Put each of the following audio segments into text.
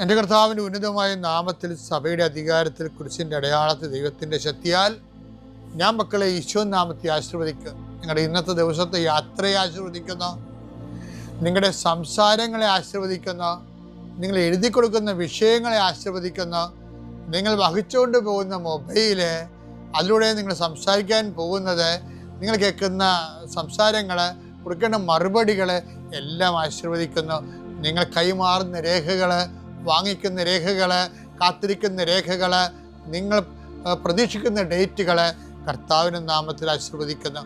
എന്റെ കർത്താവിന്റെ ഉന്നതമായ നാമത്തിൽ സഭയുടെ അധികാരത്തിൽ കുരിശിന്റെ അടയാളത്തിൽ ദൈവത്തിന്റെ ശക്തിയാൽ ഞാൻ മക്കളെ ഈശോ നാമത്തെ ആശീർവദിക്കുന്നു. നിങ്ങളുടെ ഇന്നത്തെ ദിവസത്തെ യാത്രയെ ആശീർവദിക്കുന്നു. നിങ്ങളുടെ സംസാരങ്ങളെ ആശീർവദിക്കുന്നു. നിങ്ങൾ എഴുതി കൊടുക്കുന്ന വിഷയങ്ങളെ ആശീർവദിക്കുന്നു. നിങ്ങൾ വഹിച്ചുകൊണ്ട് പോകുന്ന മൊബൈൽ അതിലൂടെ നിങ്ങൾ സംസാരിക്കാൻ പോകുന്നത് നിങ്ങൾ കേൾക്കുന്ന സംസാരങ്ങൾ കൊടുക്കേണ്ട മറുപടികൾ എല്ലാം ആശീർവദിക്കുന്നു. നിങ്ങൾ കൈമാറുന്ന രേഖകൾ വാങ്ങിക്കുന്ന രേഖകൾ കാത്തിരിക്കുന്ന രേഖകൾ നിങ്ങൾ പ്രതീക്ഷിക്കുന്ന ഡേറ്റുകൾ കർത്താവിന്റെ നാമത്തിൽ ആശീർവദിക്കുന്നു.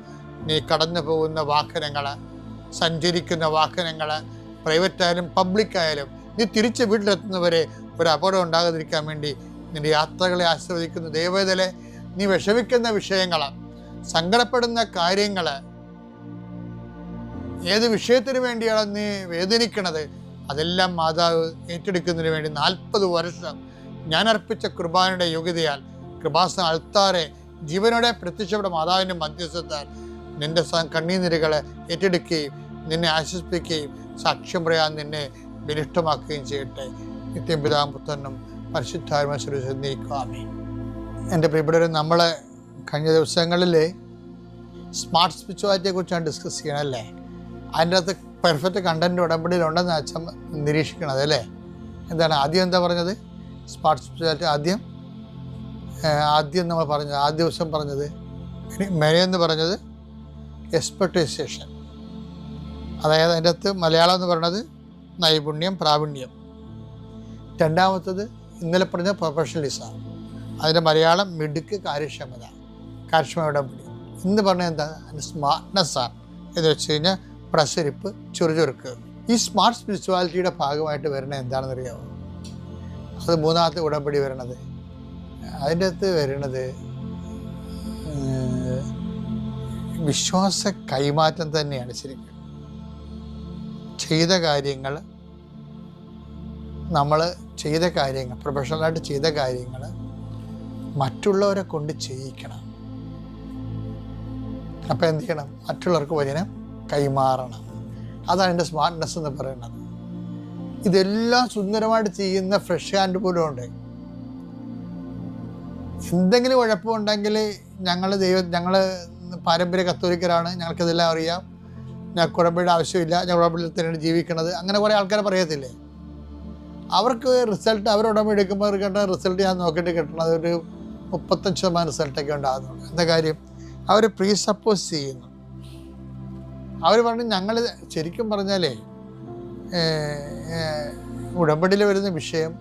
നീ കടന്നു പോകുന്ന വാഹനങ്ങൾ സഞ്ചരിക്കുന്ന വാഹനങ്ങൾ പ്രൈവറ്റ് ആയാലും പബ്ലിക് ആയാലും നീ തിരിച്ച് വീട്ടിലെത്തുന്നവരെ ഒരു അപകടം ഉണ്ടാകാതിരിക്കാൻ വേണ്ടി നിന്റെ യാത്രകളെ ആശീർവദിക്കുന്ന. ദൈവതലെ നീ വിഷമിക്കുന്ന വിഷയങ്ങൾ സങ്കടപ്പെടുന്ന കാര്യങ്ങൾ ഏത് വിഷയത്തിന് വേണ്ടിയാണ് നീ വേദനിക്കണത്? അതെല്ലാം മാതാവ് ഏറ്റെടുക്കുന്നതിന് വേണ്ടി നാൽപ്പത് വർഷം ഞാൻ അർപ്പിച്ച കൃപാനയുടെ യോഗ്യതയാൽ കൃപാസന അൾത്താറെ ജീവനോടെ പ്രത്യക്ഷപ്പെട്ട മാതാവിന്റെ മധ്യസ്ഥത്താൽ നിന്റെ കണ്ണീനിരകളെ ഏറ്റെടുക്കുകയും നിന്നെ ആശ്വസിപ്പിക്കുകയും സാക്ഷ്യം പറയാൻ നിന്നെ വിനിഷ്ടമാക്കുകയും ചെയ്യട്ടെ. നിത്യം പിതാമ്പുത്തനും പുത്രനും പരിശുദ്ധാത്മസ്വരൂപിക്കാമേ എന്റെ പ്രിയപ്പെട്ടവർ നമ്മൾ കഴിഞ്ഞ ദിവസങ്ങളിൽ സ്മാർട്ട് സ്പിരിച്വാലിറ്റിയെ കുറിച്ചാണ് ഡിസ്കസ് ചെയ്യണം അല്ലേ അതിന്റെ അകത്ത് പെർഫെക്റ്റ് കണ്ടന്റ് ഉടമ്പടിയിലുണ്ടെന്ന് അച്ഛൻ നിരീക്ഷിക്കണത് അല്ലേ? എന്താണ് ആദ്യം എന്താ പറഞ്ഞത്? സ്മാർട്ട് സ്പിരിച്വാലിറ്റി ആദ്യം? ആദ്യം നമ്മൾ പറഞ്ഞത് ആദ്യ ദിവസം പറഞ്ഞത് മെനയെന്ന് പറഞ്ഞത് എക്സ്പെർട്ടൈസേഷൻ അതായത് അതിന്റെ അകത്ത് മലയാളം എന്ന് പറയുന്നത് നൈപുണ്യം പ്രാവീണ്യം. രണ്ടാമത്തത് ഇന്നലെ പറഞ്ഞ പ്രൊഫഷണലിസം അതിന്റെ മലയാളം മിടുക്ക് കാര്യക്ഷമത കാര്യക്ഷമ ഉടമ്പടി. ഇന്ന് പറഞ്ഞ എന്താ? സ്മാർട്ട്നെസ്സാണ് എന്ന് വെച്ച് കഴിഞ്ഞാൽ പ്രസരിപ്പ് ചുറുചുറുക്ക്. ഈ സ്മാർട്ട് സ്പിരിച്വാലിറ്റിയുടെ ഭാഗമായിട്ട് വരുന്നത് എന്താണെന്ന് അറിയാമോ അത് മൂന്നാമത്തെ ഉടമ്പടി വരണത്. അതിന്റെ അകത്ത് വരുന്നത് വിശ്വാസ കൈമാറ്റം തന്നെയാണ് ശരിക്കും. ചെയ്ത കാര്യങ്ങൾ നമ്മൾ ചെയ്ത കാര്യങ്ങൾ പ്രൊഫഷണലായിട്ട് ചെയ്ത കാര്യങ്ങൾ മറ്റുള്ളവരെ കൊണ്ട് ചെയ്യിക്കണം. അപ്പോൾ എന്ത് ചെയ്യണം? മറ്റുള്ളവർക്ക് വചനം കൈമാറണം. അതാണ് എന്റെ സ്മാർട്ട്നെസ് എന്ന് പറയുന്നത്. ഇതെല്ലാം സുന്ദരമായിട്ട് ചെയ്യുന്ന ഫ്രഷ് ഹാൻഡ് പോലും ഉണ്ട്. എന്തെങ്കിലും കുഴപ്പമുണ്ടെങ്കിൽ ഞങ്ങൾ ദൈവം ഞങ്ങൾ പാരമ്പര്യ കത്തോലിക്കരാണ്. ഞങ്ങൾക്കിതെല്ലാം അറിയാം. ഞങ്ങൾക്ക് കുഴപ്പയുടെ ആവശ്യമില്ല. ഞങ്ങൾ കുഴപ്പമില്ല തന്നെയാണ് ജീവിക്കുന്നത്. അങ്ങനെ കുറേ ആൾക്കാരെ പറയത്തില്ലേ? അവർക്ക് റിസൾട്ട് അവർ ഉടമ എടുക്കുമ്പോൾ കിട്ടുന്ന റിസൾട്ട് ഞാൻ നോക്കിയിട്ട് കിട്ടണത് ഒരു മുപ്പത്തഞ്ച് ശതമാനം റിസൾട്ടൊക്കെ ഉണ്ടാകുന്നുള്ളൂ എന്താ കാര്യം? അവർ പ്രീ സപ്പോസ് ചെയ്യുന്നു. അവർ പറഞ്ഞു ഞങ്ങൾ ശരിക്കും പറഞ്ഞാലേ ഉടമ്പടിയിൽ വരുന്ന വിഷയം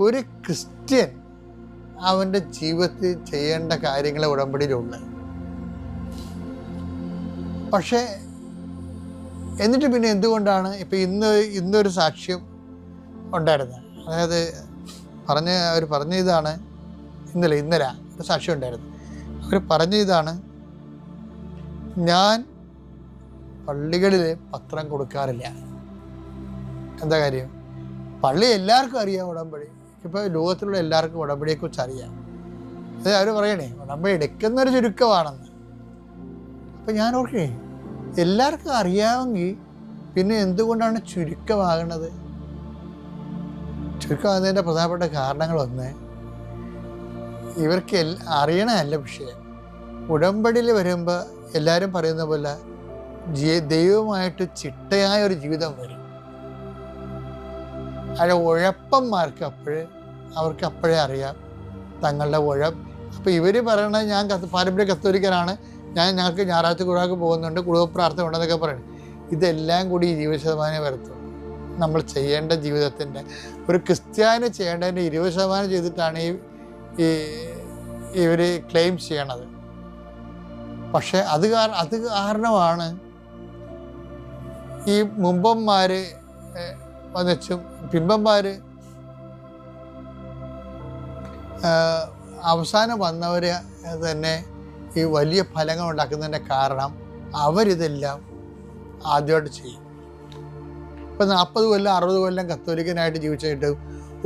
ഒരു ക്രിസ്ത്യൻ അവന്റെ ജീവിതത്തിൽ ചെയ്യേണ്ട കാര്യങ്ങൾ ഉടമ്പടിയിലുണ്ട് പക്ഷേ എന്നിട്ട് പിന്നെ എന്തുകൊണ്ടാണ് ഇപ്പം ഇന്ന് ഇന്നൊരു സാക്ഷ്യം ഉണ്ടായിരുന്നത്? അതായത് പറഞ്ഞ അവർ പറഞ്ഞ ഇതാണ് ഇന്നലെ ഇന്നലെ ഒരു സാക്ഷ്യം ഉണ്ടായിരുന്നു അവർ പറഞ്ഞ ഇതാണ് ഞാൻ പള്ളികളിൽ പത്രം കൊടുക്കാറില്ല. എന്താ കാര്യം? പള്ളി എല്ലാവർക്കും അറിയാം ഉടമ്പടി. ഇപ്പോൾ ലോകത്തിലുള്ള എല്ലാവർക്കും ഉടമ്പടിയെക്കുറിച്ച് അറിയാം. അത് അവർ പറയണേ ഉടമ്പടി എടുക്കുന്നൊരു ചുരുക്കമാണെന്ന്. അപ്പം ഞാൻ ഓർക്കേ എല്ലാവർക്കും അറിയാമെങ്കിൽ പിന്നെ എന്തുകൊണ്ടാണ് ചുരുക്കമാകുന്നത്? ചുരുക്കമാകുന്നതിന്റെ പ്രധാനപ്പെട്ട കാരണങ്ങളൊന്ന് ഇവർക്ക് അറിയണമല്ല വിഷയം. ഉടമ്പടിയിൽ വരുമ്പോൾ എല്ലാവരും പറയുന്ന പോലെ ദൈവമായിട്ട് ചിട്ടയായ ഒരു ജീവിതം വരും. അവിടെ ഉഴപ്പന്മാർക്ക് അപ്പോഴേ അവർക്ക് അപ്പോഴേ അറിയാം തങ്ങളുടെ ഉഴപ്പ്. അപ്പോൾ ഇവർ പറയണത് ഞാൻ പാരമ്പര്യ കത്തോലിക്കനാണ് ഞാൻ ഞങ്ങൾക്ക് ഞായറാഴ്ച കുഴാക്ക് പോകുന്നുണ്ട് കുടുംബ പ്രാർത്ഥന ഉണ്ടെന്നൊക്കെ പറയണം. ഇതെല്ലാം കൂടി ഈ ജീവിത ശതമാനം നമ്മൾ ചെയ്യേണ്ട ജീവിതത്തിന്റെ ഒരു ക്രിസ്ത്യാനി ചെയ്യേണ്ടതിന്റെ ഇരുപത് ശതമാനം ചെയ്തിട്ടാണ് ഈ ഈ ഇവർ ക്ലെയിം ചെയ്യണത്. പക്ഷേ അത് കാരണം അത് കാരണമാണ് ഈ മുമ്പന്മാർ വന്നിച്ചും പിമ്പന്മാർ അവസാനം വന്നവരെ തന്നെ ഈ വലിയ ഫലങ്ങൾ ഉണ്ടാക്കുന്നതിന്റെ കാരണം അവരിതെല്ലാം ആദ്യമായിട്ട് ചെയ്യും. ഇപ്പം നാൽപ്പത് കൊല്ലം അറുപത് കൊല്ലം കത്തോലിക്കനായിട്ട് ജീവിച്ചിട്ട്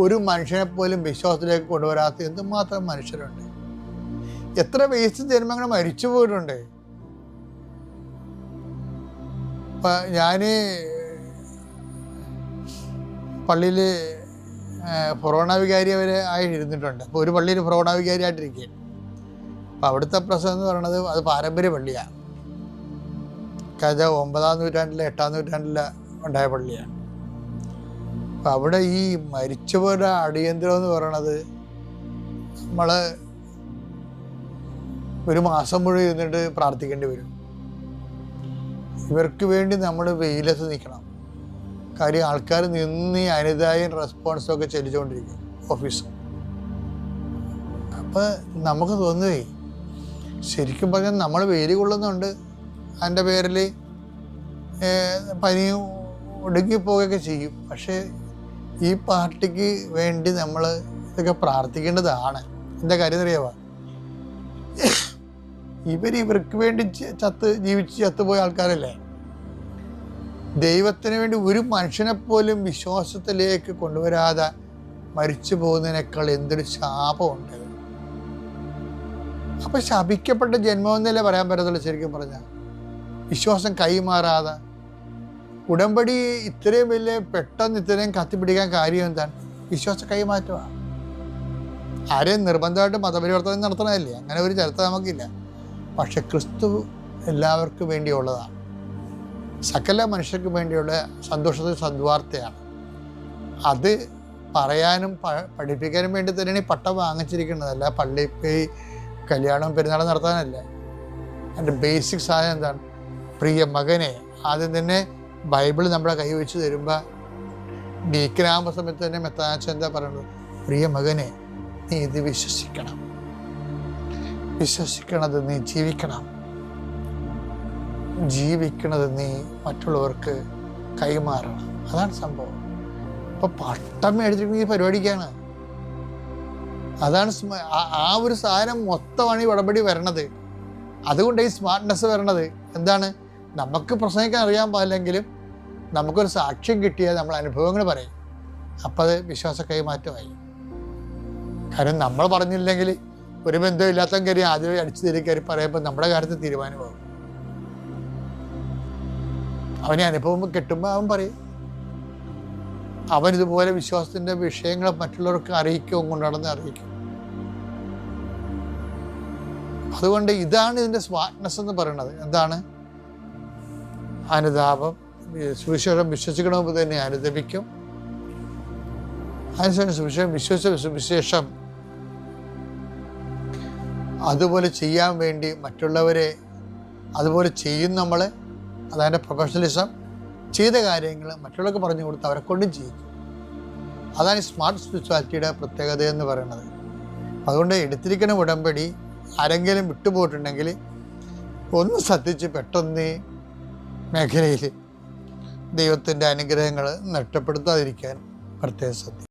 ഒരു മനുഷ്യനെ പോലും വിശ്വാസത്തിലേക്ക് കൊണ്ടുവരാത്ത എന്തുമാത്രം മനുഷ്യരുണ്ട്. എത്ര വേസ്റ്റ് ജന്മങ്ങൾ മരിച്ചു പോയിട്ടുണ്ട്. ഇപ്പം ഞാൻ പള്ളിയിൽ ഫൊറോണ വികാരി ആയി ഇരുന്നിട്ടുണ്ട്. അപ്പോൾ ഒരു പള്ളിയിൽ ഫൊറോണ വികാരിയായിട്ടിരിക്കുകയാണ് അപ്പോൾ അവിടുത്തെ പ്രശ്നം എന്ന് പറയുന്നത് അത് പാരമ്പര്യ പള്ളിയാണ് കഥ ഒമ്പതാം നൂറ്റാണ്ടിലെ എട്ടാം നൂറ്റാണ്ടിലെ ഉണ്ടായ പള്ളിയാണ് അപ്പം അവിടെ ഈ മരിച്ചവരുടെ അടിയന്തരം എന്ന് പറയണത് നമ്മൾ ഒരു മാസം മുഴുവൻ ഇരുന്നിട്ട് പ്രാർത്ഥിക്കേണ്ടി വരും. ഇവർക്ക് വേണ്ടി നമ്മൾ വെയിലത്ത് നിൽക്കണം. കാര്യം ആൾക്കാർ നിന്ന് ഈ റെസ്പോൺസൊക്കെ ചലിച്ചുകൊണ്ടിരിക്കും ഓഫീസ് അപ്പോൾ നമുക്ക് തോന്നുകയെ ശരിക്കും പറഞ്ഞാൽ നമ്മൾ വെയിൽ കൊള്ളുന്നുണ്ട്. അതിന്റെ പേരിൽ പനി ഒടുങ്ങിപ്പോവുകയൊക്കെ ചെയ്യും. പക്ഷേ ഈ പാർട്ടിക്ക് വേണ്ടി നമ്മൾ ഇതൊക്കെ പ്രാർത്ഥിക്കേണ്ടതാണ്. എന്റെ കാര്യം അറിയാവാ? ഇവർ ഇവർക്ക് വേണ്ടി ചത്ത് ജീവിച്ച് ചത്തുപോയ ആൾക്കാരല്ലേ? ദൈവത്തിന് വേണ്ടി ഒരു മനുഷ്യനെ പോലും വിശ്വാസത്തിലേക്ക് കൊണ്ടുവരാതെ മരിച്ചു പോകുന്നതിനേക്കാൾ എന്തൊരു ശാപമുണ്ട്. അപ്പൊ ശപിക്കപ്പെട്ട ജന്മമെന്നല്ലേ പറയാൻ പറ്റത്തുള്ളൂ ശരിക്കും പറഞ്ഞാൽ വിശ്വാസം കൈമാറാതെ. ഉടമ്പടി ഇത്രയും വലിയ പെട്ടെന്ന് ഇത്രയും കത്തിപ്പിടിക്കാൻ കാര്യം എന്താണ്? വിശ്വാസ കൈമാറ്റമാണ് ആരെയും നിർബന്ധമായിട്ട് മതപരിവർത്തനം നടത്തണമല്ലേ അങ്ങനെ ഒരു ചരിത്രം നമുക്കില്ല. പക്ഷെ ക്രിസ്തു എല്ലാവർക്കും വേണ്ടിയുള്ളതാണ്. സകല മനുഷ്യർക്ക് വേണ്ടിയുള്ള സന്തോഷത്തിൽ സദ്വാർത്തയാണ്. അത് പറയാനും പഠിപ്പിക്കാനും വേണ്ടി തന്നെയാണ് ഈ പട്ടം വാങ്ങിച്ചിരിക്കുന്നതല്ല. പള്ളിയിൽ പോയി കല്യാണം പെരുന്നാളും നടത്താനല്ല. അതിന്റെ ബേസിക് സാധനം എന്താണ്? പ്രിയ മകനെ ആദ്യം തന്നെ ബൈബിൾ നമ്മളെ കൈ വെച്ച് തരുമ്പോൾ ഡീക്കനാകുമ്പോൾ സമയത്ത് തന്നെ മെത്താച്ച എന്താ പറയുന്നത്? പ്രിയ മകനെ നീ ഇത് വിശ്വസിക്കണം. വിശ്വസിക്കണത് നീ ജീവിക്കണം. ജീവിക്കണത് നീ മറ്റുള്ളവർക്ക് കൈമാറണം. അതാണ് സംഭവം. ഇപ്പൊ പട്ടം മേടിച്ചിട്ട് ഈ പരിപാടിക്കാണ്. അതാണ് ആ- ഒരു സാധനം മൊത്തമാണ് ഈ ഉടമ്പടി വരണത്. അതുകൊണ്ട് ഈ സ്മാർട്ട്നെസ് വരണത്. എന്താണ്? നമുക്ക് പ്രസംഗിക്കാൻ അറിയാൻ പാടില്ലെങ്കിലും നമുക്കൊരു സാക്ഷ്യം കിട്ടിയാൽ നമ്മൾ അനുഭവങ്ങൾ പറയും. അപ്പോൾ വിശ്വാസ കൈമാറ്റമായി. കാരണം നമ്മൾ പറഞ്ഞില്ലെങ്കിൽ ഒരു ബന്ധമില്ലാത്ത കാര്യം ആദ്യമേ അടിച്ചു തരി കയറി പറയുമ്പോൾ നമ്മുടെ കാര്യത്തിൽ തീരുമാനമാകും. അവനെ അനുഭവം കിട്ടുമ്പോൾ അവൻ പറയും. അവൻ ഇതുപോലെ വിശ്വാസത്തിന്റെ വിഷയങ്ങൾ മറ്റുള്ളവർക്ക് അറിയിക്കും കൊണ്ടാണെന്ന് അറിയിക്കും. അതുകൊണ്ട് ഇതാണ് ഇതിന്റെ സ്മാർട്ട്നെസ് എന്ന് പറയുന്നത്. എന്താണ്? അനുതാപം. സുവിശേഷം വിശ്വസിക്കണമെന്ന് തന്നെ അനുദപിക്കും അതിനുശേഷം സുവിശേഷം വിശ്വസിച്ച സുവിശേഷം അതുപോലെ ചെയ്യാൻ വേണ്ടി മറ്റുള്ളവരെ അതുപോലെ ചെയ്യും നമ്മൾ അതായത് പ്രൊഫഷണലിസം ചെയ്ത കാര്യങ്ങൾ മറ്റുള്ളവർക്ക് പറഞ്ഞു കൊടുത്ത് അവരെ കൊണ്ടും ചെയ്യും. അതാണ് ഈ സ്മാർട്ട് സ്പിരിച്വാലിറ്റിയുടെ പ്രത്യേകത എന്ന് പറയുന്നത്. അതുകൊണ്ട് എടുത്തിരിക്കുന്ന ഉടമ്പടി ആരെങ്കിലും വിട്ടുപോയിട്ടുണ്ടെങ്കിൽ ഒന്ന് ശ്രദ്ധിച്ച് പെട്ടെന്ന് മേഖലയിൽ ദൈവത്തിന്റെ അനുഗ്രഹങ്ങൾ നഷ്ടപ്പെടുത്താതിരിക്കാൻ പ്രത്യേക ശ്രദ്ധിക്കും